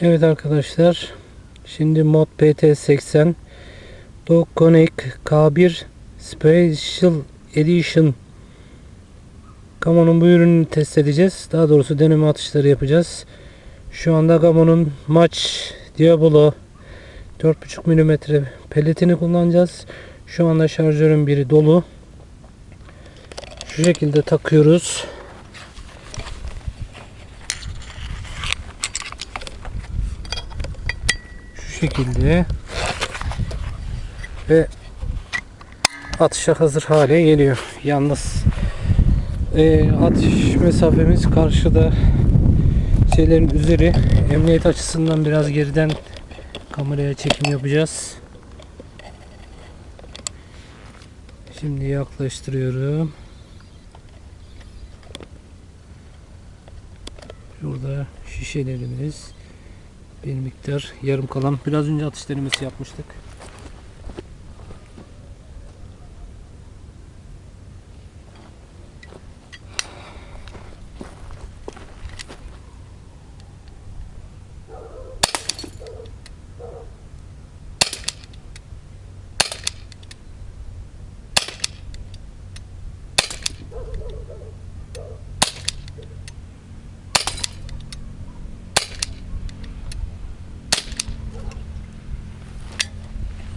Evet arkadaşlar. Şimdi Mod PT80 Dog Connect K1 Special Edition Gamo'nun bu ürününü test edeceğiz. Daha doğrusu deneme atışları yapacağız. Şu anda Gamo'nun Match Diablo 4.5 mm pelletini kullanacağız. Şu anda şarjörün biri dolu. Şu şekilde takıyoruz. Şu şekilde ve atışa hazır hale geliyor. Yalnız e, atış mesafemiz karşıda şeylerin üzeri emniyet açısından biraz geriden kameraya çekim yapacağız. Şimdi yaklaştırıyorum. Şurada şişelerimiz bir miktar yarım kalan. Biraz önce atış denemesi yapmıştık.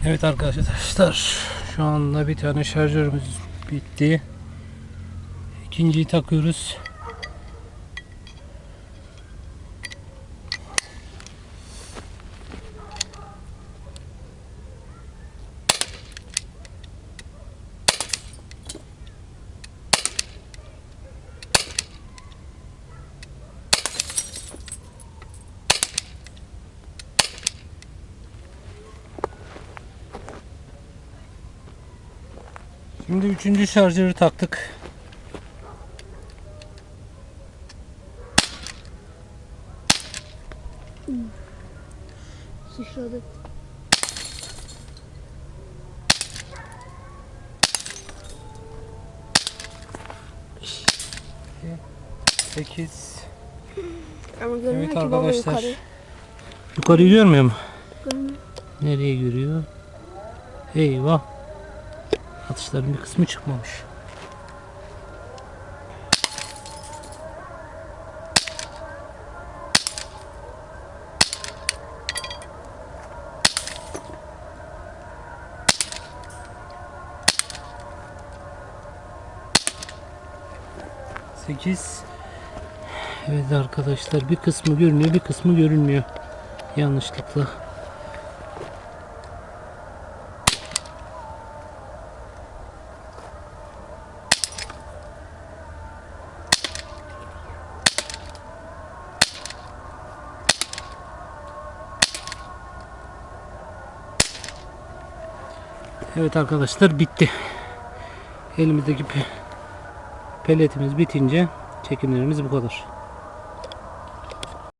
Evet arkadaşlar şu anda bir tane şarjörümüz bitti. İkinciyi takıyoruz. Şimdi üçüncü şarjörü taktık. Sıçradık. Sekiz. Ama görünüyor Evet ki baba arkadaşlar. yukarı. Yukarıyı görmüyor mu? Görünüyor. Nereye görüyor? Eyvah. Atışların bir kısmı çıkmamış. Sekiz. Evet arkadaşlar bir kısmı görünüyor bir kısmı görünmüyor. Yanlışlıkla. Evet arkadaşlar bitti. Elimizdeki pe- pelletimiz bitince çekimlerimiz bu kadar.